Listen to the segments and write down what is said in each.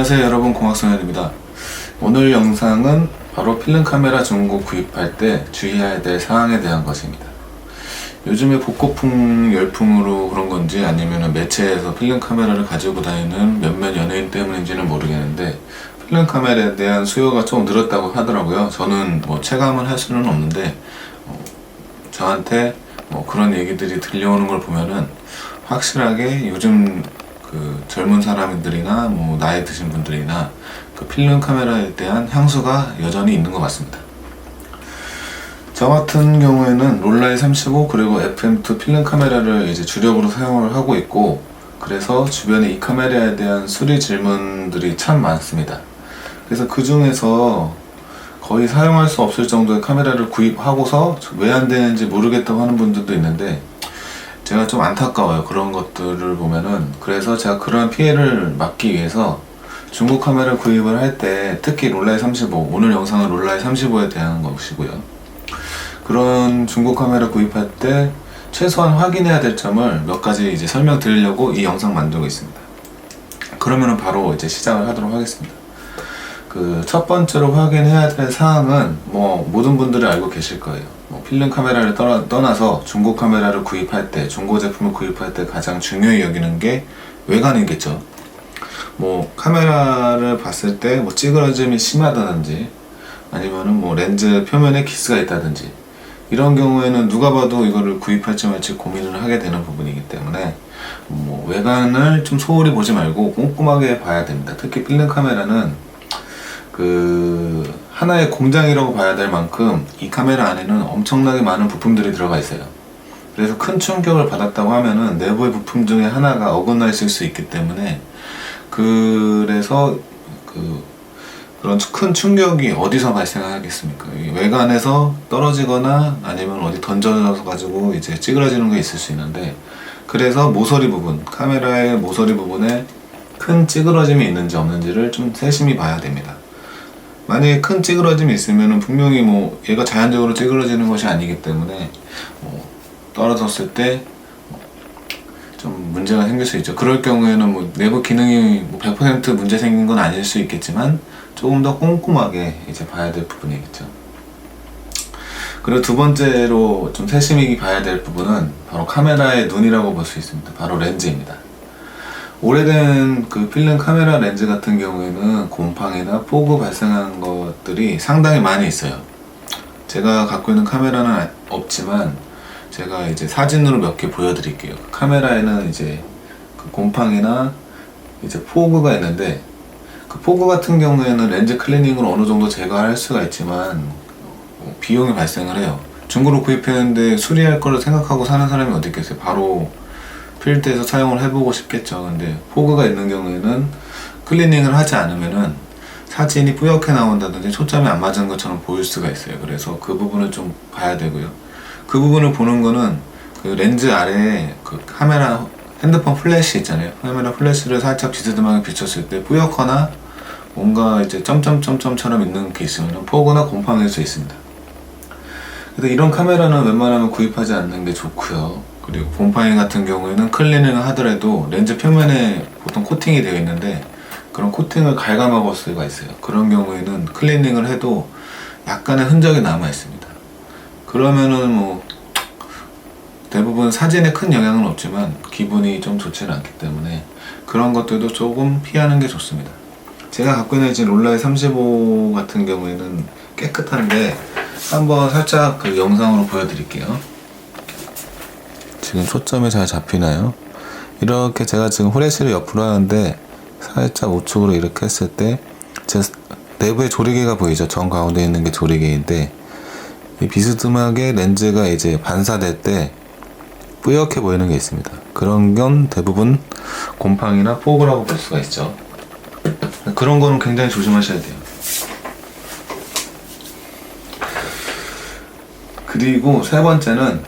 안녕하세요 여러분. 공학소년입니다. 오늘 영상은 바로 필름 카메라 중고 구입할 때 주의해야 될 사항에 대한 것입니다. 요즘에 복고풍 열풍으로 그런 건지 아니면 매체에서 필름 카메라를 가지고 다니는 몇몇 연예인 때문인지는 모르겠는데 필름 카메라에 대한 수요가 좀 늘었다고 하더라고요. 저는 뭐 체감을 할 수는 없는데 어, 저한테 뭐 그런 얘기들이 들려오는 걸 보면은 확실하게 요즘 그 젊은 사람들이나 뭐 나이 드신 분들이나 그 필름 카메라에 대한 향수가 여전히 있는 것 같습니다. 저 같은 경우에는 롤라이 35 그리고 FM2 필름 카메라를 이제 주력으로 사용을 하고 있고 그래서 주변에 이 카메라에 대한 수리 질문들이 참 많습니다. 그래서 그 중에서 거의 사용할 수 없을 정도의 카메라를 구입하고서 왜 안 되는지 모르겠다고 하는 분들도 있는데 제가 좀 안타까워요. 그런 것들을 보면은. 그래서 제가 그런 피해를 막기 위해서 중국 카메라 구입을 할 때 특히 롤라이 35, 오늘 영상은 롤라이 35에 대한 것이고요. 그런 중국 카메라 구입할 때 최소한 확인해야 될 점을 몇 가지 이제 설명드리려고 이 영상 만들고 있습니다. 그러면은 바로 이제 시작을 하도록 하겠습니다. 그 첫 번째로 확인해야 될 사항은 뭐 모든 분들이 알고 계실 거예요. 뭐 필름 카메라를 떠나, 떠나서 중고 카메라를 구입할 때, 중고 제품을 구입할 때 가장 중요히 여기는 게 외관이겠죠. 뭐 카메라를 봤을 때 뭐 찌그러짐이 심하다든지 아니면은 뭐 렌즈 표면에 기스가 있다든지 이런 경우에는 누가 봐도 이거를 구입할지 말지 고민을 하게 되는 부분이기 때문에 뭐 외관을 좀 소홀히 보지 말고 꼼꼼하게 봐야 됩니다. 특히 필름 카메라는 그 하나의 공장이라고 봐야 될 만큼 이 카메라 안에는 엄청나게 많은 부품들이 들어가 있어요. 그래서 큰 충격을 받았다고 하면은 내부의 부품 중에 하나가 어긋나 있을 수 있기 때문에 그래서 그 그런 큰 충격이 어디서 발생하겠습니까? 이 외관에서 떨어지거나 아니면 어디 던져져서 가지고 이제 찌그러지는 게 있을 수 있는데 그래서 모서리 부분 카메라의 모서리 부분에 큰 찌그러짐이 있는지 없는지를 좀 세심히 봐야 됩니다. 만약에 큰 찌그러짐이 있으면 분명히 뭐 얘가 자연적으로 찌그러지는 것이 아니기 때문에 뭐 떨어졌을 때 좀 문제가 생길 수 있죠. 그럴 경우에는 뭐 내부 기능이 뭐 100% 문제 생긴 건 아닐 수 있겠지만 조금 더 꼼꼼하게 이제 봐야 될 부분이겠죠. 그리고 두 번째로 좀 세심히 봐야 될 부분은 바로 카메라의 눈이라고 볼 수 있습니다. 바로 렌즈입니다. 오래된 그 필름 카메라 렌즈 같은 경우에는 곰팡이나 포구 발생한 것들이 상당히 많이 있어요. 제가 갖고 있는 카메라는 아- 없지만 제가 이제 사진으로 몇 개 보여드릴게요. 그 카메라에는 이제 그 곰팡이나 이제 포구가 있는데 그 포구 같은 경우에는 렌즈 클리닝을 어느 정도 제거할 수가 있지만 어, 비용이 발생을 해요. 중고로 구입했는데 수리할 거를 생각하고 사는 사람이 어디 있겠어요. 바로 필드에서 사용을 해보고 싶겠죠. 근데 포그가 있는 경우에는 클리닝을 하지 않으면은 사진이 뿌옇게 나온다든지 초점이 안 맞은 것처럼 보일 수가 있어요. 그래서 그 부분을 좀 봐야 되고요. 그 부분을 보는 거는 그 렌즈 아래에 그 카메라 핸드폰 플래시 있잖아요. 카메라 플래시를 살짝 비스듬하게 비췄을 때 뿌옇거나 뭔가 이제 점점점점처럼 있는 게 있으면 포그나 곰팡일 수 있습니다. 그래서 이런 카메라는 웬만하면 구입하지 않는 게 좋고요. 그리고 곰팡이 같은 경우에는 클리닝을 하더라도 렌즈 표면에 보통 코팅이 되어 있는데 그런 코팅을 갉아먹을 수가 있어요. 그런 경우에는 클리닝을 해도 약간의 흔적이 남아 있습니다. 그러면은 뭐 대부분 사진에 큰 영향은 없지만 기분이 좀 좋지는 않기 때문에 그런 것들도 조금 피하는 게 좋습니다. 제가 갖고 있는 지금 롤라이 35 같은 경우에는 깨끗한데 한번 살짝 그 영상으로 보여드릴게요. 지금 초점이 잘 잡히나요? 이렇게 제가 지금 후레쉬를 옆으로 하는데 살짝 우측으로 이렇게 했을 때 제 내부에 조리개가 보이죠? 정 가운데 있는 게 조리개인데 이 비스듬하게 렌즈가 이제 반사될 때 뿌옇게 보이는 게 있습니다. 그런 건 대부분 곰팡이나 포그라고 볼 수가 있죠. 그런 거는 굉장히 조심하셔야 돼요. 그리고 세 번째는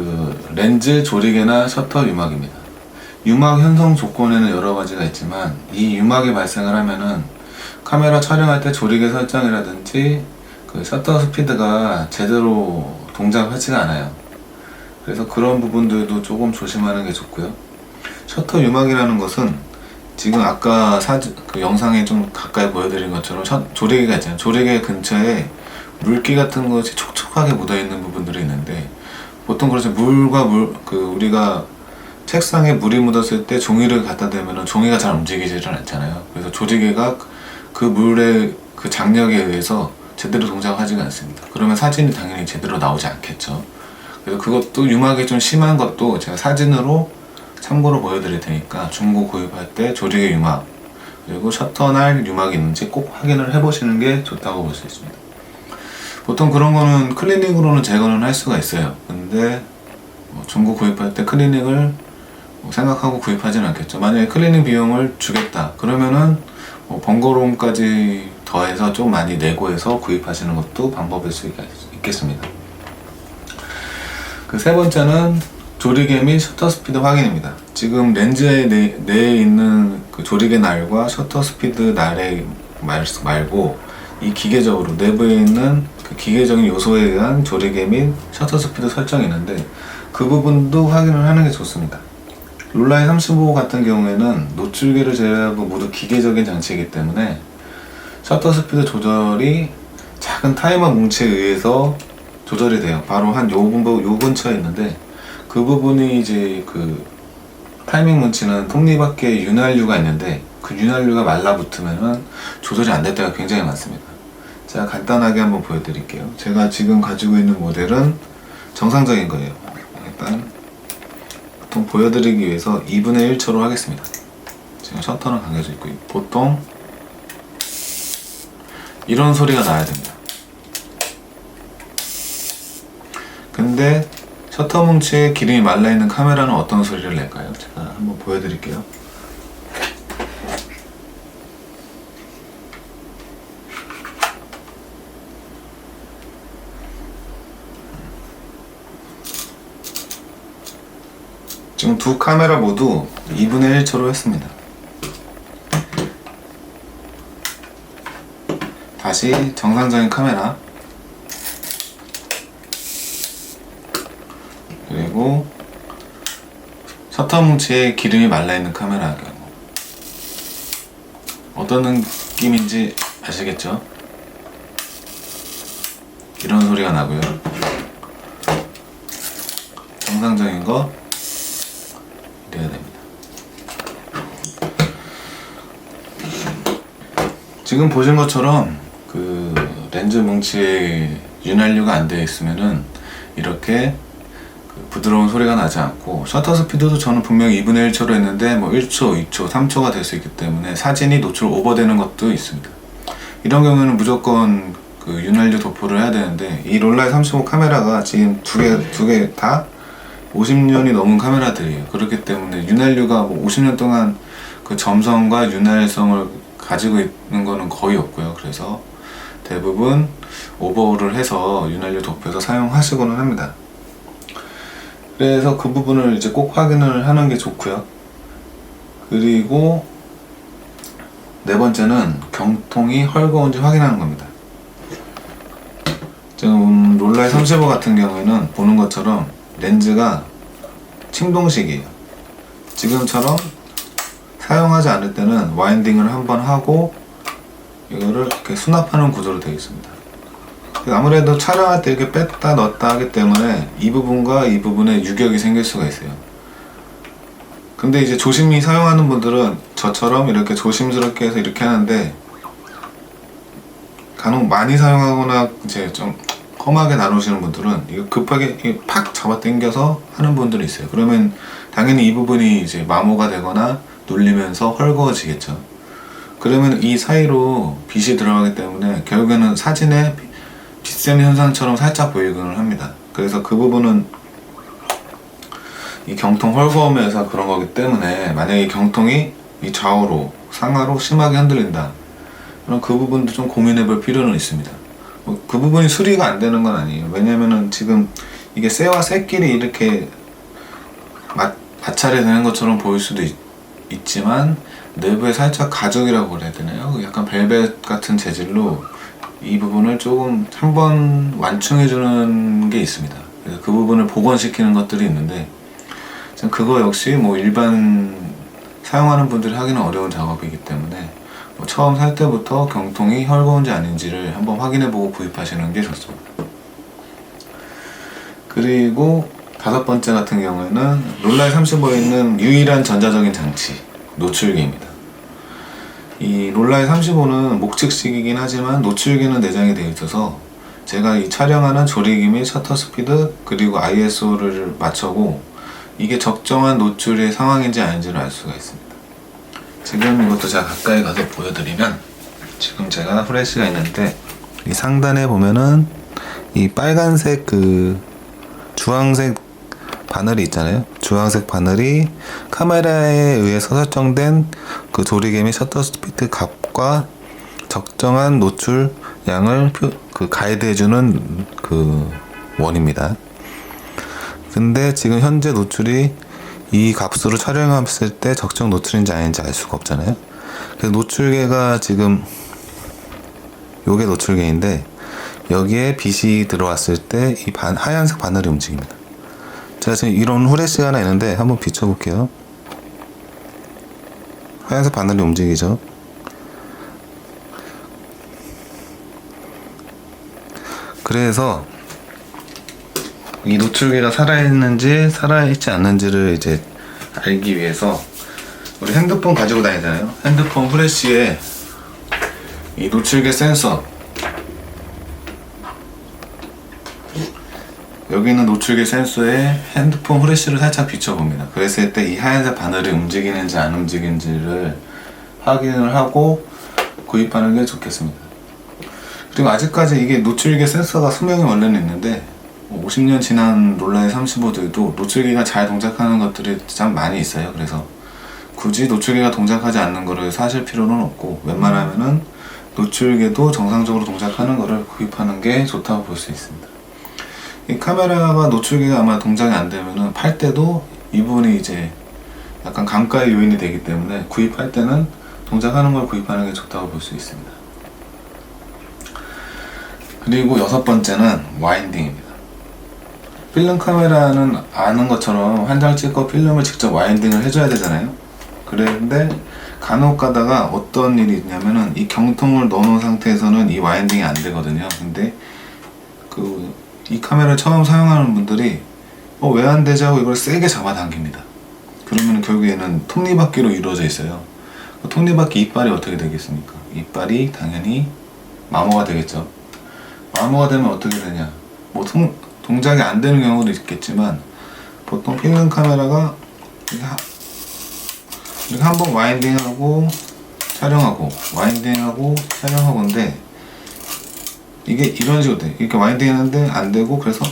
그 렌즈 조리개나 셔터 유막입니다. 유막 형성 조건에는 여러 가지가 있지만 이 유막이 발생을 하면은 카메라 촬영할 때 조리개 설정이라든지 그 셔터 스피드가 제대로 동작하지가 않아요. 그래서 그런 부분들도 조금 조심하는 게 좋고요. 셔터 유막이라는 것은 지금 아까 사진 그 영상에 좀 가까이 보여드린 것처럼 셔- 조리개가 있잖아요. 조리개 근처에 물기 같은 것이 촉촉하게 묻어 있는 부분들이 있는데 보통 그렇죠. 물과 물 그 우리가 책상에 물이 묻었을 때 종이를 갖다 대면은 종이가 잘 움직이지를 않잖아요. 그래서 조리개가 그 물의 그 장력에 의해서 제대로 동작하지가 않습니다. 그러면 사진이 당연히 제대로 나오지 않겠죠. 그래서 그것도 유막이 좀 심한 것도 제가 사진으로 참고로 보여드릴 테니까 중고 구입할 때 조리개 유막 그리고 셔터날 유막이 있는지 꼭 확인을 해보시는 게 좋다고 볼 수 있습니다. 보통 그런 거는 클리닉으로는 제거는 할 수가 있어요. 근데 뭐 중고 구입할 때 클리닉을 뭐 생각하고 구입하진 않겠죠. 만약에 클리닝 비용을 주겠다. 그러면은 뭐 번거로움까지 더해서 좀 많이 내고 해서 구입하시는 것도 방법일 수 있, 있겠습니다. 그 세 번째는 조리개 및 셔터 스피드 확인입니다. 지금 렌즈에 내, 내에 있는 그 조리개 날과 셔터 스피드 날에 말, 말고 이 기계적으로 내부에 있는 그 기계적인 요소에 의한 조리개 및 셔터 스피드 설정이 있는데 그 부분도 확인을 하는 게 좋습니다. 롤라이 35 같은 경우에는 노출기를 제외하고 모두 기계적인 장치이기 때문에 셔터 스피드 조절이 작은 타이머 뭉치에 의해서 조절이 돼요. 바로 한요 근부 요 근처에 있는데 그 부분이 이제 그 타이밍 뭉치는 톱니바퀴에 윤활유가 있는데 그 윤활유가 말라붙으면은 조절이 안 될 때가 굉장히 많습니다. 제가 간단하게 한번 보여드릴게요. 제가 지금 가지고 있는 모델은 정상적인 거예요. 일단 보통 보여드리기 위해서 2분의 1초로 하겠습니다. 지금 셔터는 당겨져 있고 보통 이런 소리가 나야 됩니다. 근데 셔터 뭉치에 기름이 말라 있는 카메라는 어떤 소리를 낼까요? 제가 한번 보여드릴게요. 지금 두 카메라 모두 2분의 1초로 했습니다. 다시 정상적인 카메라 그리고 셔터 뭉치에 기름이 말라있는 카메라 경우 어떤 느낌인지 아시겠죠? 이런 소리가 나고요 정상적인 거 이래야 됩니다 지금 보신 것처럼 그 렌즈 뭉치에 윤활유가 안 되어 있으면은 이렇게 그 부드러운 소리가 나지 않고 셔터 스피드도 저는 분명히 2분의 1초로 했는데 뭐 1초, 2초, 3초가 될 수 있기 때문에 사진이 노출 오버되는 것도 있습니다. 이런 경우에는 무조건 그 윤활유 도포를 해야 되는데 이 롤라이 35 카메라가 지금 두 개 두 개 다 50년이 넘은 카메라들이에요. 그렇기 때문에 윤활유가 뭐 50년 동안 그 점성과 윤활성을 가지고 있는 거는 거의 없고요. 그래서 대부분 오버홀을 해서 윤활유 도포해서 사용하시고는 합니다. 그래서 그 부분을 이제 꼭 확인을 하는 게 좋고요. 그리고 네 번째는 경통이 헐거운지 확인하는 겁니다. 지금 롤라이 35 같은 경우에는 보는 것처럼 렌즈가 침동식이에요. 지금처럼 사용하지 않을 때는 와인딩을 한번 하고 이거를 이렇게 수납하는 구조로 되어 있습니다. 아무래도 촬영할 때 이렇게 뺐다 넣었다 하기 때문에 이 부분과 이 부분에 유격이 생길 수가 있어요. 근데 이제 조심히 사용하는 분들은 저처럼 이렇게 조심스럽게 해서 이렇게 하는데 간혹 많이 사용하거나 이제 좀 험하게 나누시는 분들은 이거 급하게 팍 잡아 당겨서 하는 분들이 있어요. 그러면 당연히 이 부분이 이제 마모가 되거나 눌리면서 헐거워지겠죠. 그러면 이 사이로 빛이 들어가기 때문에 결국에는 사진에 빛샘 현상처럼 살짝 보이곤 합니다. 그래서 그 부분은 이 경통 헐거움에서 그런 거기 때문에 만약에 경통이 이 좌우로 상하로 심하게 흔들린다. 그럼 그 부분도 좀 고민해 볼 필요는 있습니다. 뭐그 부분이 수리가 안 되는 건 아니에요. 왜냐면은 지금 이게 쇠와 쇠끼리 이렇게 마, 마찰이 되는 것처럼 보일 수도 있, 있지만 내부에 살짝 가죽이라고 그래야 되나요? 약간 벨벳 같은 재질로 이 부분을 조금 한번 완충해 주는 게 있습니다. 그래서 그 부분을 복원시키는 것들이 있는데 그거 역시 뭐 일반 사용하는 분들이 하기는 어려운 작업이기 때문에 뭐 처음 살 때부터 경통이 헐거운지 아닌지를 한번 확인해보고 구입하시는 게 좋습니다. 그리고 다섯 번째 같은 경우에는 롤라이 35에 있는 유일한 전자적인 장치 노출기입니다. 이 롤라이 35는 목측식이긴 하지만 노출기는 내장이 되어 있어서 제가 이 촬영하는 조리기 및 셔터 스피드 그리고 ISO를 맞춰고 이게 적정한 노출의 상황인지 아닌지를 알 수가 있습니다. 지금 이것도 제가 가까이 가서 보여드리면 지금 제가 후레쉬가 있는데 이 상단에 보면은 이 빨간색 그 주황색 바늘이 있잖아요. 주황색 바늘이 카메라에 의해서 설정된 그 조리개 및 셔터 스피드 값과 적정한 노출 양을 표, 그 가이드해주는 그 원입니다. 근데 지금 현재 노출이 이 값으로 촬영했을 때 적정 노출인지 아닌지 알 수가 없잖아요. 그래서 노출계가 지금 요게 노출계인데 여기에 빛이 들어왔을 때 이 하얀색 바늘이 움직입니다. 제가 지금 이런 후레쉬가 하나 있는데 한번 비춰볼게요. 하얀색 바늘이 움직이죠. 그래서 이 노출계가 살아있는지 살아있지 않는지를 이제 알기 위해서 우리 핸드폰 가지고 다니잖아요. 핸드폰 후레쉬에 이 노출계 센서 여기 있는 노출계 센서에 핸드폰 후레쉬를 살짝 비춰봅니다. 그랬을 때 이 하얀색 바늘이 움직이는지 안 움직이는지를 확인을 하고 구입하는 게 좋겠습니다. 그리고 아직까지 이게 노출계 센서가 수명이 원래는 있는데 50년 지난 롤라의 35도에도 노출기가 잘 동작하는 것들이 참 많이 있어요. 그래서 굳이 노출기가 동작하지 않는 거를 사실 필요는 없고 웬만하면은 노출계도 정상적으로 동작하는 거를 구입하는 게 좋다고 볼 수 있습니다. 이 카메라가 노출기가 아마 동작이 안 되면은 팔 때도 이 부분이 이제 약간 감가의 요인이 되기 때문에 구입할 때는 동작하는 걸 구입하는 게 좋다고 볼 수 있습니다. 그리고 여섯 번째는 와인딩입니다. 필름 카메라는 아는 것처럼 한 장 찍고 필름을 직접 와인딩을 해줘야 되잖아요. 그런데 간혹 가다가 어떤 일이 있냐면은 이 경통을 넣어놓은 상태에서는 이 와인딩이 안 되거든요. 근데 그 이 카메라를 처음 사용하는 분들이 어, 왜 안 되지 하고 이걸 세게 잡아당깁니다. 그러면 결국에는 톱니바퀴로 이루어져 있어요. 그 톱니바퀴 이빨이 어떻게 되겠습니까? 이빨이 당연히 마모가 되겠죠. 마모가 되면 어떻게 되냐? 뭐 통, 동작이 안 되는 경우도 있겠지만 보통 필름 카메라가 이렇게 한번 와인딩하고 촬영하고 와인딩하고 촬영하고인데 이게 이런 식으로 돼. 이렇게 와인딩 하는데 안 되고 그래서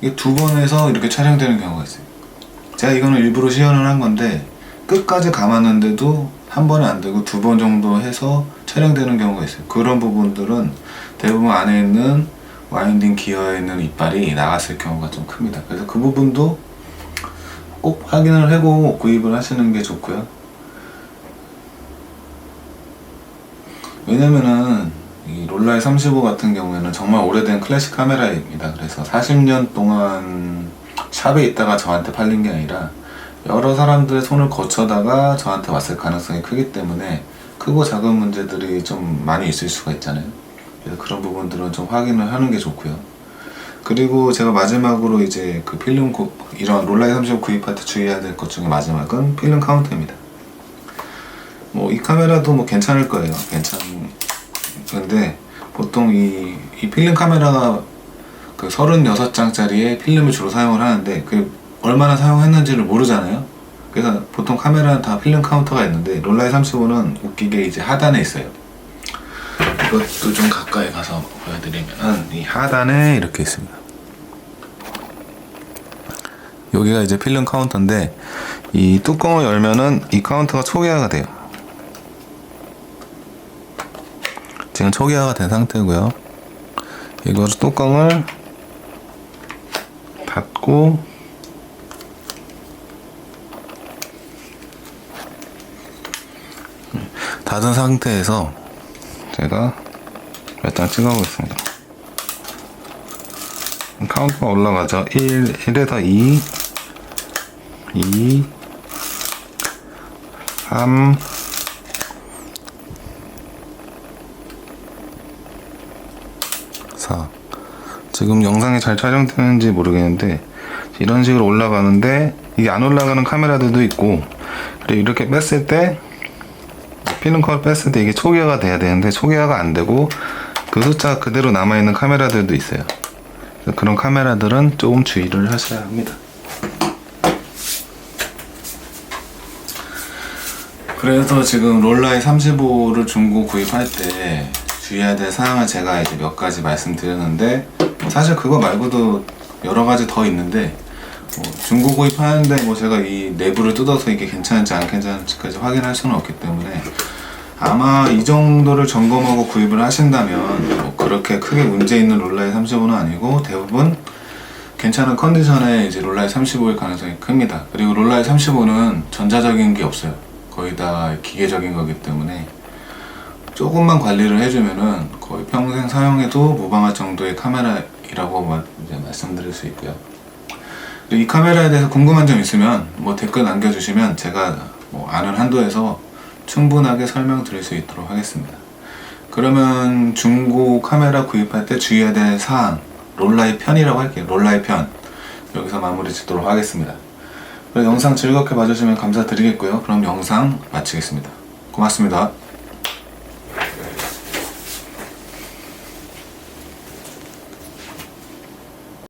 이게 두번 해서 이렇게 촬영되는 경우가 있어요. 제가 이거는 일부러 시연을 한 건데 끝까지 감았는데도 한 번에 안 되고 두 번 정도 해서 촬영되는 경우가 있어요. 그런 부분들은 대부분 안에 있는 와인딩 기어에 있는 이빨이 나갔을 경우가 좀 큽니다. 그래서 그 부분도 꼭 확인을 하고 구입을 하시는 게 좋고요. 왜냐면은 이 롤라이 35 같은 경우에는 정말 오래된 클래식 카메라입니다. 그래서 40년 동안 샵에 있다가 저한테 팔린 게 아니라 여러 사람들의 손을 거쳐다가 저한테 왔을 가능성이 크기 때문에 크고 작은 문제들이 좀 많이 있을 수가 있잖아요. 그래서 그런 부분들은 좀 확인을 하는 게 좋고요. 그리고 제가 마지막으로 이제 그 필름 구, 이런 롤라이 35 구입할 때 주의해야 될 것 중에 마지막은 필름 카운터입니다. 뭐 이 카메라도 뭐 괜찮을 거예요. 괜찮. 근데 보통 이, 이 필름 카메라가 그 36장짜리의 필름을 주로 사용을 하는데 그 얼마나 사용했는지를 모르잖아요. 그래서 보통 카메라는 다 필름 카운터가 있는데 롤라이 35는 웃기게 이제 하단에 있어요. 이것도 좀 가까이 가서 보여드리면은 이 하단에 이렇게 있습니다. 여기가 이제 필름 카운터인데 이 뚜껑을 열면은 이 카운터가 초기화가 돼요. 지금 초기화가 된 상태고요. 이거를 뚜껑을 닫고 닫은 상태에서 제가 몇 장 찍어보겠습니다. 카운트가 올라가죠. 1, 1에서 2, 2, 3 4 지금 영상이 잘 촬영되는지 모르겠는데 이런 식으로 올라가는데 이게 안 올라가는 카메라들도 있고 그리고 이렇게 뺐을 때 필름컷 뺐을 때 이게 초기화가 돼야 되는데 초기화가 안 되고 그 숫자 그대로 남아있는 카메라들도 있어요. 그런 카메라들은 조금 주의를 하셔야 합니다. 그래서 지금 롤라이 35를 중고 구입할 때 주의해야 될 사항을 제가 이제 몇 가지 말씀드렸는데 뭐 사실 그거 말고도 여러 가지 더 있는데 뭐 중고 구입하는데 뭐 제가 이 내부를 뜯어서 이게 괜찮은지 안 괜찮은지까지 확인할 수는 없기 때문에 아마 이 정도를 점검하고 구입을 하신다면 뭐 그렇게 크게 문제 있는 롤라이 35는 아니고 대부분 괜찮은 컨디션의 이제 롤라이 35일 가능성이 큽니다. 그리고 롤라이 35는 전자적인 게 없어요. 거의 다 기계적인 거기 때문에 조금만 관리를 해주면은 거의 평생 사용해도 무방할 정도의 카메라이라고 마- 이제 말씀드릴 수 있고요. 이 카메라에 대해서 궁금한 점 있으면 뭐 댓글 남겨주시면 제가 뭐 아는 한도에서 충분하게 설명드릴 수 있도록 하겠습니다. 그러면 중고 카메라 구입할 때 주의해야 될 사항 롤라이 편이라고 할게요. 롤라이 편 여기서 마무리 짓도록 하겠습니다. 영상 즐겁게 봐주시면 감사드리겠고요. 그럼 영상 마치겠습니다. 고맙습니다.